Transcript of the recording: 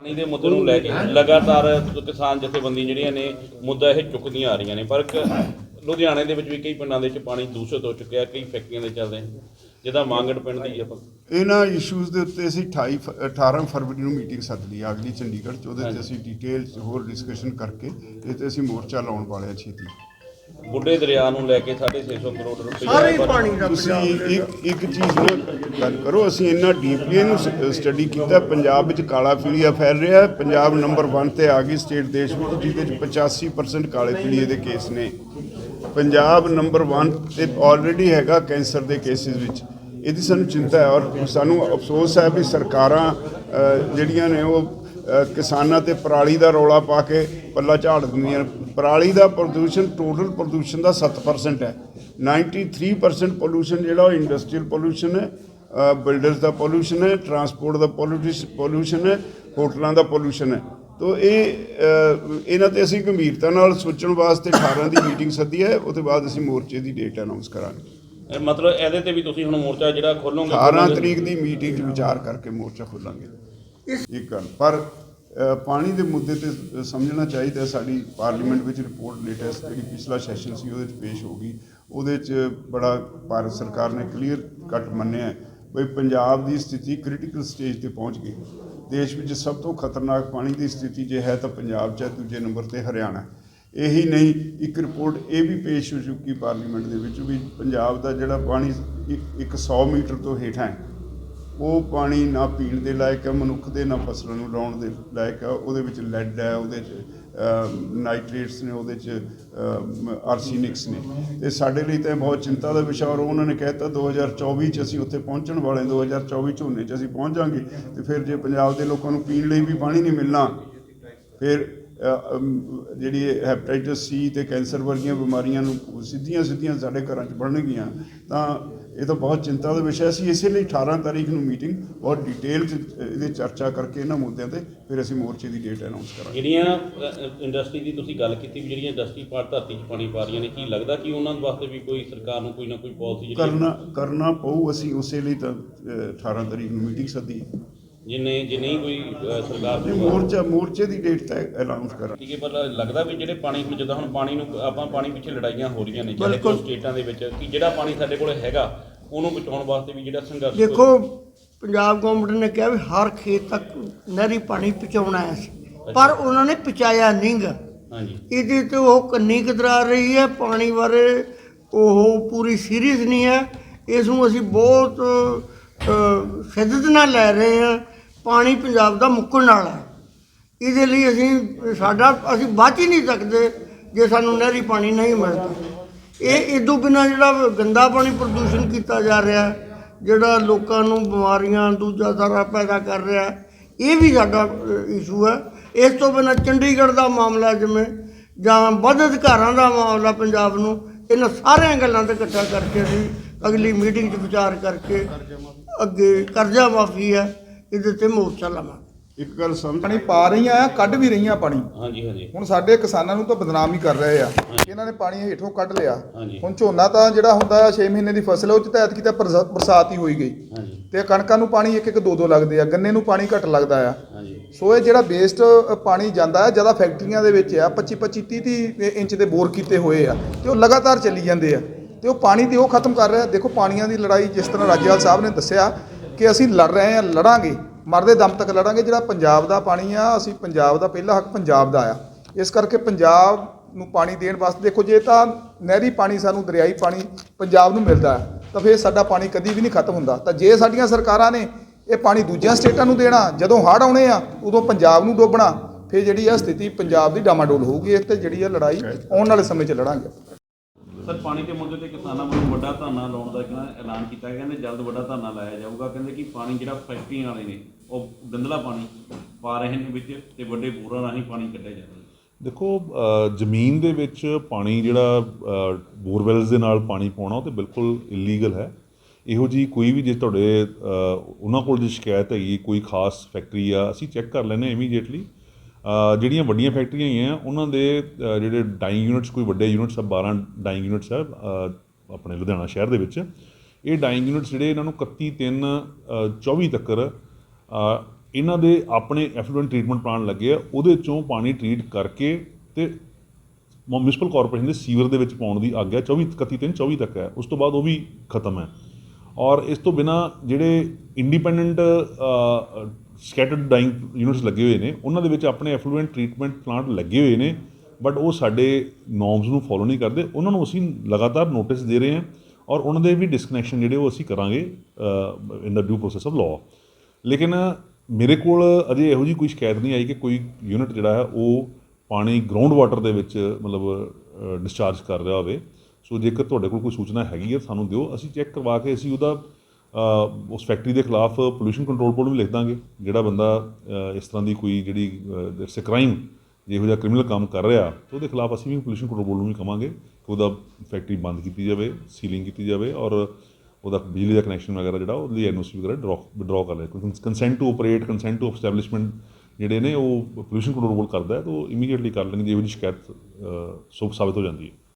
ਪਾਣੀ ਦੇ ਮੁੱਦੇ ਨੂੰ ਲੈ ਕੇ ਲਗਾਤਾਰ ਕਿਸਾਨ ਜਥੇਬੰਦੀਆਂ ਜਿਹੜੀਆਂ ਨੇ ਮੁੱਦਾ ਇਹ ਚੁੱਕਦੀਆਂ ਆ ਰਹੀਆਂ ਨੇ। ਪਰ ਕ- ਲੁਧਿਆਣੇ ਦੇ ਵਿੱਚ ਵੀ ਕਈ ਪਿੰਡਾਂ ਦੇ ਵਿੱਚ ਪਾਣੀ ਦੂਸ਼ਿਤ ਹੋ ਚੁੱਕਿਆ ਕਈ ਫੈਕਟਰੀਆਂ ਦੇ ਚੱਲਦੇ ਜਿਹਦਾ ਮੰਗੜ ਪਿੰਡ ਦੀ ਆਪਾਂ ਇਹਨਾਂ ਇਸ਼ੂਜ਼ ਦੇ ਉੱਤੇ ਅਸੀਂ 28 ਫ- 18 ਫਰਵਰੀ ਨੂੰ ਮੀਟਿੰਗ ਸੱਦ ਲਈ ਆ ਅਗਲੀ ਚੰਡੀਗੜ੍ਹ ਚ। ਉਹਦੇ ਤੇ ਅਸੀਂ ਡਿਟੇਲ ਹੋਰ ਡਿਸਕਸ਼ਨ ਕਰਕੇ ਇਹ ਤੇ ਅਸੀਂ ਮੋਰਚਾ ਲਾਉਣ ਵਾਲੇ ਹਾਂ ਛੇਤੀ। ਬੁੱਢੇ ਦਰਿਆ ਨੂੰ ਲੈ ਕੇ 650 ਕਰੋੜ ਰੁਪਏ ਸਾਰੇ ਪਾਣੀ ਦਾ ਤੁਸੀਂ ਇੱਕ ਇੱਕ ਚੀਜ਼ ਨੂੰ ਗੱਲ ਕਰੋ ਅਸੀਂ ਇੰਨਾ ਡੀਪਲੀ ਇਹਨੂੰ ਸਟੱਡੀ ਕੀਤਾ ਪੰਜਾਬ ਵਿੱਚ ਕਾਲਾ ਪੀਲੀਆ ਫੈਲ ਰਿਹਾ ਹੈ ਪੰਜਾਬ ਨੰਬਰ 1 ਤੇ ਆ ਗਈ ਸਟੇਟ ਦੇਸ਼ ਵਿੱਚ ਜਿਹਦੇ ਵਿੱਚ 85% ਕਾਲੇ ਪੀਲੀਏ ਦੇ ਕੇਸ ਨੇ। ਪੰਜਾਬ ਨੰਬਰ 1 ਤੇ ਆਲਰੇਡੀ ਹੈਗਾ ਕੈਂਸਰ ਦੇ ਕੇਸਿਸ ਵਿੱਚ। ਇਹਦੀ ਸਾਨੂੰ ਚਿੰਤਾ ਹੈ ਔਰ ਸਾਨੂੰ ਅਫਸੋਸ ਹੈ ਵੀ ਸਰਕਾਰਾਂ ਜਿਹੜੀਆਂ ਨੇ ਉਹ ਕਿਸਾਨਾਂ ਤੇ ਪਰਾਲੀ ਦਾ ਰੌਲਾ ਪਾ ਕੇ ਪੱਲਾ ਝਾੜ ਦਿੰਦੀਆਂ। ਪਰਾਲੀ ਦਾ ਪ੍ਰਦੂਸ਼ਣ ਟੋਟਲ ਪ੍ਰਦੂਸ਼ਣ ਦਾ 7% ਹੈ। 93% ਪੋਲੂਸ਼ਨ ਜਿਹੜਾ ਉਹ ਇੰਡਸਟਰੀਅਲ ਪੋਲੂਸ਼ਨ ਹੈ ਬਿਲਡਰਸ ਦਾ ਪੋਲੂਸ਼ਨ ਹੈ ਟਰਾਂਸਪੋਰਟ ਦਾ ਪੋਲੂਸ਼ਨ ਹੈ ਹੋਟਲਾਂ ਦਾ ਪੋਲੂਸ਼ਨ ਹੈ। ਤੋ ਇਹ ਇਹਨਾਂ ਤੇ ਅਸੀਂ ਗੰਭੀਰਤਾ ਨਾਲ ਸੋਚਣ ਵਾਸਤੇ 18 ਦੀ ਮੀਟਿੰਗ ਸੱਦੀ ਹੈ ਉਹਦੇ ਬਾਅਦ ਅਸੀਂ ਮੋਰਚੇ ਦੀ ਡੇਟ ਅਨਾਉਂਸ ਕਰਾਂਗੇ। ਮਤਲਬ ਇਹਦੇ ਤੇ ਵੀ ਤੁਸੀਂ ਹੁਣ ਮੋਰਚਾ ਜਿਹੜਾ ਖੋਲੋਗੇ 18 ਤਰੀਕ ਦੀ ਮੀਟਿੰਗ 'ਚ ਵਿਚਾਰ ਕਰਕੇ ਮੋਰਚਾ ਖੋਲਾਂਗੇ। ਇੱਕ ਗੱਲ। ਪਰ ਪਾਣੀ ਦੇ ਮੁੱਦੇ ਤੇ ਸਮਝਣਾ ਚਾਹੀਦਾ ਸਾਡੀ ਪਾਰਲੀਮੈਂਟ ਵਿੱਚ ਰਿਪੋਰਟ ਲੇਟੈਸਟ ਜਿਹੜੀ ਪਿਛਲਾ ਸੈਸ਼ਨ ਸੀ, ਉਹਦੇ 'ਚ ਪੇਸ਼ ਹੋ ਗਈ। ਉਹਦੇ 'ਚ ਬੜਾ ਭਾਰਤ ਸਰਕਾਰ ਨੇ ਕਲੀਅਰ ਕੱਟ ਮੰਨਿਆ ਵੀ ਪੰਜਾਬ ਦੀ ਸਥਿਤੀ ਕ੍ਰਿਟੀਕਲ ਸਟੇਜ ਤੇ ਪਹੁੰਚ ਗਈ। ਦੇਸ਼ ਵਿੱਚ ਸਭ ਤੋਂ ਖਤਰਨਾਕ ਪਾਣੀ ਦੀ ਸਥਿਤੀ ਜੇ ਹੈ ਤਾਂ ਪੰਜਾਬ 'ਚ ਹੈ, ਦੂਜੇ ਨੰਬਰ ਤੇ ਹਰਿਆਣਾ। ਇਹੀ ਨਹੀਂ, ਇੱਕ ਰਿਪੋਰਟ ਇਹ ਵੀ ਪੇਸ਼ ਹੋ ਚੁੱਕੀ ਪਾਰਲੀਮੈਂਟ ਦੇ ਵਿੱਚ ਵੀ ਪੰਜਾਬ ਦਾ ਜਿਹੜਾ ਪਾਣੀ ਇੱਕ- ਇੱਕ 100 ਮੀਟਰ ਤੋਂ ਹੇਠਾਂ ਹੈ ਉਹ ਪਾਣੀ ਨਾ ਪੀਣ ਦੇ ਲਾਇਕ ਹੈ ਮਨੁੱਖ ਦੇ ਨਾ ਫਸਲਾਂ ਨੂੰ ਲਾਉਣ ਦੇ ਲਾਇਕ ਹੈ। ਉਹਦੇ ਵਿੱਚ ਲੈਡ ਹੈ ਉਹਦੇ 'ਚ ਨਾਈਟ੍ਰੇਟਸ ਨੇ ਉਹਦੇ 'ਚ ਆਰਸੀਨਿਕਸ ਨੇ। ਤੇ ਸਾਡੇ ਲਈ ਤਾਂ ਬਹੁਤ ਚਿੰਤਾ ਦਾ ਵਿਸ਼ਾ ਔਰ ਉਹਨਾਂ ਨੇ ਕਹਿਤਾ 2024 ਚ ਅਸੀਂ ਉੱਥੇ ਪਹੁੰਚਣ ਵਾਲੇ ਹਾਂ, 2024 ਝੋਨੇ ਚ ਅਸੀਂ ਪਹੁੰਚ ਜਾਾਂਗੇ ਤੇ ਫਿਰ ਜੇ ਪੰਜਾਬ ਦੇ ਲੋਕਾਂ ਨੂੰ ਪੀਣ ਲਈ ਵੀ ਪਾਣੀ ਨਹੀਂ ਮਿਲਣਾ ਫਿਰ ਜਿਹੜੀ ਹੈਪੇਟਾਈਟਸ ਸੀ ਤੇ ਕੈਂਸਰ ਵਰਗੀਆਂ ਬਿਮਾਰੀਆਂ ਨੂੰ ਸਿੱਧੀਆਂ ਸਿੱਧੀਆਂ ਸਾਡੇ ਘਰਾਂ 'ਚ ਬਣਨਗੀਆਂ ਤਾਂ ਇਹ ਤਾਂ ਬਹੁਤ ਚਿੰਤਾ ਦਾ ਵਿਸ਼ਾ ਸੀ ਇਸੇ ਲਈ 18 ਤਾਰੀਖ ਨੂੰ ਮੀਟਿੰਗ ਬਹੁਤ ਡਿਟੇਲ 'ਚ ਇਹਦੇ ਚਰਚਾ ਕਰਕੇ ਇਹਨਾਂ ਮੁੱਦਿਆਂ ਤੇ ਫਿਰ ਅਸੀਂ ਮੋਰਚੇ ਦੀ ਡੇਟ ਅਨਾਉਂਸ ਕਰਾਂਗੇ। ਜਿਹੜੀਆਂ ਇੰਡਸਟਰੀ ਦੀ ਤੁਸੀਂ ਗੱਲ ਕੀਤੀ ਵੀ ਜਿਹੜੀਆਂ ਇੰਡਸਟਰੀ ਪਾਰ ਧਰਤੀ 'ਚ ਪਾਣੀ ਪਾ ਰਹੀਆਂ ਨੇ ਕੀ ਲੱਗਦਾ ਕਿ ਉਹਨਾਂ ਵਾਸਤੇ ਵੀ ਕੋਈ ਸਰਕਾਰ ਨੂੰ ਕੋਈ ਨਾ ਕੋਈ ਪਾਲਿਸੀ ਕਰਨਾ ਕਰਨਾ ਪਊ ਅਸੀਂ ਉਸੇ ਲਈ ਤਾਂ ਅ, 18 ਤਾਰੀਖ ਨੂੰ ਮੀਟਿੰਗ ਸੱਦੀ। ਜਿੰਨੇ ਜੇ ਨਹੀਂ ਕੋਈ ਅ, ਸਰਕਾਰ ਨੂੰ ਮੋਰਚਾ ਮੋਰਚੇ ਦੀ ਡੇਟ ਤੈਅ ਅਨਾਉਂਸ ਕਰਾਂਗੇ ਠੀਕ ਹੈ ਪਰ ਲੱਗਦਾ ਵੀ ਜਿਹੜੇ ਪਾਣੀ ਨੂੰ ਜਿੱਦਾਂ ਹੁਣ ਪਾਣੀ ਨੂੰ ਆਪਾਂ ਪਾਣੀ ਪਿੱਛੇ ਲੜਾਈਆਂ ਹੋ ਰਹੀਆਂ ਨੇ ਚਾਹੇ ਕੋਈ ਸਟੇਟਾਂ ਦੇ ਵਿੱਚ ਕਿ ਜਿਹੜਾ ਪਾਣੀ ਸਾਡੇ ਕੋਲ ਹੈਗਾ ਉਹਨੂੰ ਬਚਾਉਣ ਵਾਸਤੇ ਵੀ ਜਿਹੜਾ ਸੰਘਰਸ਼ ਦੇਖੋ ਪੰਜਾਬ ਗਵਰਨਮੈਂਟ ਨੇ ਕਿਹਾ ਵੀ ਹਰ ਖੇਤ ਤੱਕ ਨਹਿਰੀ ਪਾਣੀ ਪਹੁੰਚਾਉਣਾ ਹੈ ਅਸੀਂ ਪਰ ਉਹਨਾਂ ਨੇ ਪਹੁੰਚਾਇਆ ਨਹੀਂਗਾ ਹਾਂਜੀ। ਇਹਦੇ ਤੇ ਉਹ ਕੰਨੀ ਕਤਰਾ ਰਹੀ ਹੈ ਪਾਣੀ ਬਾਰੇ ਉਹ ਪੂਰੀ ਸੀਰੀਅਸ ਨਹੀਂ ਹੈ। ਇਸ ਨੂੰ ਅਸੀਂ ਬਹੁਤ ਅ, ਸ਼ਿੱਦਤ ਨਾਲ ਲੈ ਰਹੇ ਹਾਂ। ਪਾਣੀ ਪੰਜਾਬ ਦਾ ਮੁੱਕਣ ਵਾਲਾ ਹੈ। ਇਹਦੇ ਲਈ ਅਸੀਂ, ਸਾਡਾ, ਅਸੀਂ ਬਚ ਹੀ ਨਹੀਂ ਸਕਦੇ ਜੇ ਸਾਨੂੰ ਨਹਿਰੀ ਪਾਣੀ ਨਹੀਂ ਮਿਲਦਾ। ਇਹ ਇਦੋਂ ਬਿਨਾ ਜਿਹੜਾ ਗੰਦਾ ਪਾਣੀ ਪ੍ਰਦੂਸ਼ਣ ਕੀਤਾ ਜਾ ਰਿਹਾ ਜਿਹੜਾ ਲੋਕਾਂ ਨੂੰ ਬਿਮਾਰੀਆਂ, ਦੂਜਾ ਸਾਰਾ ਪੈਦਾ ਕਰ ਰਿਹਾ ਇਹ ਵੀ ਸਾਡਾ ਇਸ਼ੂ ਹੈ। ਇਸ ਤੋਂ ਬਿਨਾ ਚੰਡੀਗੜ੍ਹ ਦਾ ਮਾਮਲਾ ਜਿਵੇਂ, ਜਾਂ ਵੱਧ ਅਧਿਕਾਰਾਂ ਦਾ ਮਾਮਲਾ ਪੰਜਾਬ ਨੂੰ, ਇਹਨਾਂ ਸਾਰੀਆਂ ਗੱਲਾਂ ਤੇ ਇਕੱਠਾ ਕਰਕੇ ਅਸੀਂ ਅਗਲੀ ਮੀਟਿੰਗ 'ਚ ਵਿਚਾਰ ਕਰਕੇ ਅੱਗੇ ਕਰਜ਼ਾ ਮਾਫੀ ਹੈ। ਇਹਦੇ ਤੇ ਮੋਰਚਾ ਲਾਵਾਂਗੇ ਇੱਕ ਗੱਲ ਸਮਝ ਪਾਣੀ ਪਾ ਰਹੀਆਂ ਆ ਕੱਢ ਵੀ ਰਹੀਆਂ ਪਾਣੀ। ਹਾਂਜੀ ਹਾਂਜੀ। ਹੁਣ ਸਾਡੇ ਕਿਸਾਨਾਂ ਨੂੰ ਤਾਂ ਬਦਨਾਮ ਹੀ ਕਰ ਰਹੇ ਆ। ਇਹਨਾਂ ਨੇ ਪਾਣੀ ਹੇਠੋਂ ਕੱਢ ਲਿਆ। ਹਾਂਜੀ। ਹੁਣ ਝੋਨਾ ਤਾਂ ਜਿਹੜਾ ਹੁੰਦਾ ਆ 6 ਮਹੀਨੇ ਦੀ ਫਸਲ ਉਹ ਚ ਤਾਂ ਐਤਕੀ ਤਾਂ ਬਰਸਾ- ਬਰਸਾਤ ਹੀ ਹੋਈ ਗਈ। ਹਾਂਜੀ। ਤੇ ਕਣਕਾਂ ਨੂੰ ਪਾਣੀ ਇੱਕ ਇੱਕ ਦੋ ਦੋ ਲੱਗਦੇ ਆ। ਗੰਨੇ ਨੂੰ ਪਾਣੀ ਘੱਟ ਲੱਗਦਾ ਆ। ਹਾਂਜੀ। ਸੋ ਇਹ ਜਿਹੜਾ ਵੇਸਟ ਪਾਣੀ ਜਾਂਦਾ ਹੈ ਜ਼ਿਆਦਾ ਫੈਕਟਰੀਆਂ ਦੇ ਵਿੱਚ ਆ 25 25 30 30 ਇੰਚ ਦੇ ਬੋਰ ਕੀਤੇ ਹੋਏ ਆ ਤੇ ਉਹ ਲਗਾਤਾਰ ਚੱਲੀ ਜਾਂਦੇ ਆ। ਤੇ ਉਹ ਪਾਣੀ ਤੇ ਉਹ ਖਤਮ ਕਰ ਰਿਹਾ। ਦੇਖੋ ਪਾਣੀਆਂ ਦੀ ਲੜਾਈ ਜਿਸ ਤਰ੍ਹਾਂ ਰਾਜੇਵਾਲ ਸਾਹਿਬ ਨੇ ਦੱਸਿਆ ਕਿ ਅਸੀਂ ਲੜ ਰਹੇ ਹਾਂ, ਲੜਾਂਗੇ, ਮਰਦੇ ਦਮ ਤੱਕ ਲੜਾਂਗੇ, ਜਿਹੜਾ ਪੰਜਾਬ ਦਾ ਪਾਣੀ ਆ, ਅਸੀਂ ਪੰਜਾਬ ਦਾ ਪਹਿਲਾ ਹੱਕ ਪੰਜਾਬ ਦਾ ਆ। ਇਸ ਕਰਕੇ ਪੰਜਾਬ ਨੂੰ ਪਾਣੀ ਦੇਣ ਵਾਸਤੇ ਦੇਖੋ, ਜੇ ਤਾਂ ਨਹਿਰੀ ਪਾਣੀ ਸਾਨੂੰ, ਦਰਿਆਈ ਪਾਣੀ ਪੰਜਾਬ ਨੂੰ ਮਿਲਦਾ ਤਾਂ ਫਿਰ ਸਾਡਾ ਪਾਣੀ ਕਦੀ ਵੀ ਨਹੀਂ ਖਤਮ ਹੁੰਦਾ। ਤਾਂ ਜੇ ਸਾਡੀਆਂ ਸਰਕਾਰਾਂ ਨੇ ਇਹ ਪਾਣੀ ਦੂਜੀਆਂ ਸਟੇਟਾਂ ਨੂੰ ਦੇਣਾ, ਜਦੋਂ ਹੜ੍ਹ ਆਉਣੇ ਆ, ਉਦੋਂ ਪੰਜਾਬ ਨੂੰ ਡੋਬਣਾ, ਫਿਰ ਜਿਹੜੀ ਆ ਸਥਿਤੀ ਪੰਜਾਬ ਦੀ ਡਾਮਾਡੋਲ ਹੋਊਗੀ ਇਸ ਤੇ ਜਿਹੜੀ ਆ ਲੜਾਈ ਆਉਣ ਵਾਲੇ ਸਮੇਂ 'ਚ ਲੜਾਂਗੇ। ਸਰ, ਪਾਣੀ ਦੇ ਮੁੱਦੇ ਤੇ ਕਿਸਾਨਾਂ ਵੱਲੋਂ ਵੱਡਾ ਧਰਨਾ ਲਾਉਣ ਦਾ ਕਹਿੰਦਾ ਐਲਾਨ ਕੀਤਾ। ਗਿਆ ਕਹਿੰਦੇ ਜਲਦ ਵੱਡਾ ਧਰਨਾ ਲਾਇਆ ਜਾਊਗਾ। ਕਹਿੰਦੇ ਕਿ ਪਾਣੀ ਜਿਹੜਾ ਫੈਕਟਰੀਆਂ ਵਾਲੇ ਨੇ, ਉਹ ਗੰਦਲਾ ਪਾਣੀ ਪਾ ਰਹੇ ਨੇ ਵਿੱਚ ਤੇ ਵੱਡੇ ਬੋਰਾਂ ਰਾਹੀਂ ਪਾਣੀ ਕੱਢਿਆ ਜਾ ਰਿਹਾ। ਦੇਖੋ ਜ਼ਮੀਨ ਦੇ ਵਿੱਚ ਪਾਣੀ ਜਿਹੜਾ ਬੋਰਵੈਲਸ ਦੇ ਨਾਲ ਪਾਣੀ ਪਾਉਣਾ ਉਹ ਤੇ ਬਿਲਕੁਲ ਇਲੀਗਲ ਹੈ। ਇਹੋ ਜੀ ਕੋਈ ਵੀ ਜੇ ਤੁਹਾਡੇ ਉਹਨਾਂ ਕੋਲ ਜੇ ਸ਼ਿਕਾਇਤ ਹੈਗੀ, ਕੋਈ ਖਾਸ ਫੈਕਟਰੀ ਆ, ਅਸੀਂ ਚੈੱਕ ਕਰ ਲੈਂਦੇ ਇਮੀਡੀਏਟਲੀ ਜਿਹੜੀਆਂ ਵੱਡੀਆਂ ਫੈਕਟਰੀਆਂ ਹੈਗੀਆਂ ਉਹਨਾਂ ਦੇ ਜਿਹੜੇ ਡਾਈਂਗ ਯੂਨਿਟਸ, ਕੋਈ ਵੱਡੇ ਯੂਨਿਟਸ ਆ 12 ਡਾਈਂਗ ਯੂਨਿਟਸ ਆ ਆਪਣੇ ਲੁਧਿਆਣਾ ਸ਼ਹਿਰ ਦੇ ਵਿੱਚ, ਇਹ ਡਾਈਂਗ ਯੂਨਿਟਸ ਜਿਹੜੇ ਇਹਨਾਂ ਨੂੰ 31 3 24 ਤੱਕ ਇਹਨਾਂ ਦੇ ਆਪਣੇ ਐਫਲੂਐਂਟ ਟ੍ਰੀਟਮੈਂਟ ਪਲਾਂਟ ਲੱਗੇ ਆ, ਉਹਦੇ ਚੋਂ ਪਾਣੀ ਟ੍ਰੀਟ ਕਰਕੇ ਤੇ ਮਿਊਨਿਸਪਲ ਕਾਰਪੋਰੇਸ਼ਨ ਦੇ ਸੀਵਰ ਦੇ ਵਿੱਚ ਪਾਉਣ ਦੀ ਆਗਿਆ 24 31 ਤਿੰਨ 24 ਤੱਕ ਹੈ, ਉਸ ਤੋਂ ਬਾਅਦ ਉਹ ਵੀ ਖਤਮ ਹੈ। ਔਰ ਇਸ ਤੋਂ ਬਿਨਾ ਜਿਹੜੇ ਇੰਡੀਪੈਂਡੈਂਟ ਸਕੈਟਰਡ ਡਾਈਂਗ ਯੂਨਿਟਸ ਲੱਗੇ ਹੋਏ ਨੇ, ਉਹਨਾਂ ਦੇ ਵਿੱਚ ਆਪਣੇ ਐਫਲੂਐਂਟ ਟ੍ਰੀਟਮੈਂਟ ਪਲਾਂਟ ਲੱਗੇ ਹੋਏ ਨੇ ਬਟ ਉਹ ਸਾਡੇ ਨੋਰਮਸ ਨੂੰ ਫੋਲੋ ਨਹੀਂ ਕਰਦੇ, ਉਹਨਾਂ ਨੂੰ ਅਸੀਂ ਲਗਾਤਾਰ ਨੋਟਿਸ ਦੇ ਰਹੇ ਹਾਂ ਔਰ ਉਹਨਾਂ ਦੇ ਵੀ ਡਿਸਕਨੈਕਸ਼ਨ ਜਿਹੜੇ ਉਹ ਅਸੀਂ ਕਰਾਂਗੇ in the due process of law ਲੇਕਿਨ ਮੇਰੇ ਕੋਲ ਅਜੇ ਇਹੋ ਜੀ ਕੋਈ ਸ਼ਿਕਾਇਤ ਨਹੀਂ ਆਈ ਕਿ ਕੋਈ ਯੂਨਿਟ ਜਿਹੜਾ ਹੈ, ਉਹ ਪਾਣੀ ਗਰਾਊਂਡ ਵਾਟਰ ਦੇ ਵਿੱਚ, ਮਤਲਬ ਡਿਸਚਾਰਜ ਕਰ ਰਿਹਾ ਹੋਵੇ। ਸੋ ਜੇਕਰ ਤੁਹਾਡੇ ਕੋਲ ਕੋਈ ਸੂਚਨਾ ਹੈਗੀ ਹੈ, ਸਾਨੂੰ ਦਿਓ, ਅਸੀਂ ਚੈੱਕ ਕਰਵਾ ਕੇ ਅਸੀਂ ਉਹਦਾ ਉਸ ਫੈਕਟਰੀ ਦੇ ਖਿਲਾਫ ਪੋਲੂਸ਼ਨ ਕੰਟਰੋਲ ਬੋਰਡ ਨੂੰ ਵੀ ਲਿਖ ਦਾਂਗੇ ਜਿਹੜਾ ਬੰਦਾ ਇਸ ਤਰ੍ਹਾਂ ਦੀ ਕੋਈ ਜਿਹੜੀ ਇਟਸ ਕ੍ਰਾਈਮ ਜਿਹੋ ਜਿਹਾ ਕ੍ਰਿਮੀਨਲ ਕੰਮ ਕਰ ਰਿਹਾ ਤੇ ਉਹਦੇ ਖਿਲਾਫ ਅਸੀਂ ਵੀ ਪੋਲੂਸ਼ਨ ਕੰਟਰੋਲ ਬੋਰਡ ਨੂੰ ਵੀ ਕਵਾਂਗੇ ਕਿ ਉਹਦਾ ਫੈਕਟਰੀ ਬੰਦ ਕੀਤੀ ਜਾਵੇ ਸੀਲਿੰਗ ਕੀਤੀ ਜਾਵੇ ਔਰ ਉਹਦਾ ਬਿਜਲੀ ਦਾ ਕਨੈਕਸ਼ਨ ਵਗੈਰਾ ਜਿਹੜਾ ਉਹਦੀ ਐਨਓਸੀ ਵਗੈਰਾ ਡਰਾ ਵਿਡਰਾ ਕਰ ਲੈ consent to operate consent to establishment ਜਿਹੜੇ ਨੇ ਉਹ ਪੋਲੂਸ਼ਨ ਕੰਟਰੋਲ ਬੋਰਡ ਕਰਦਾ ਹੈ ਤਾਂ ਉਹ ਇਮੀਡੀਏਟਲੀ ਕਰ ਲੈਣਗੇ ਜਿਹੋ ਜਿਹੀ ਸ਼ਿਕਾਇਤ ਅ, ਸੁਭ ਸਾਬਤ ਹੋ ਜਾਂਦੀ ਹੈ।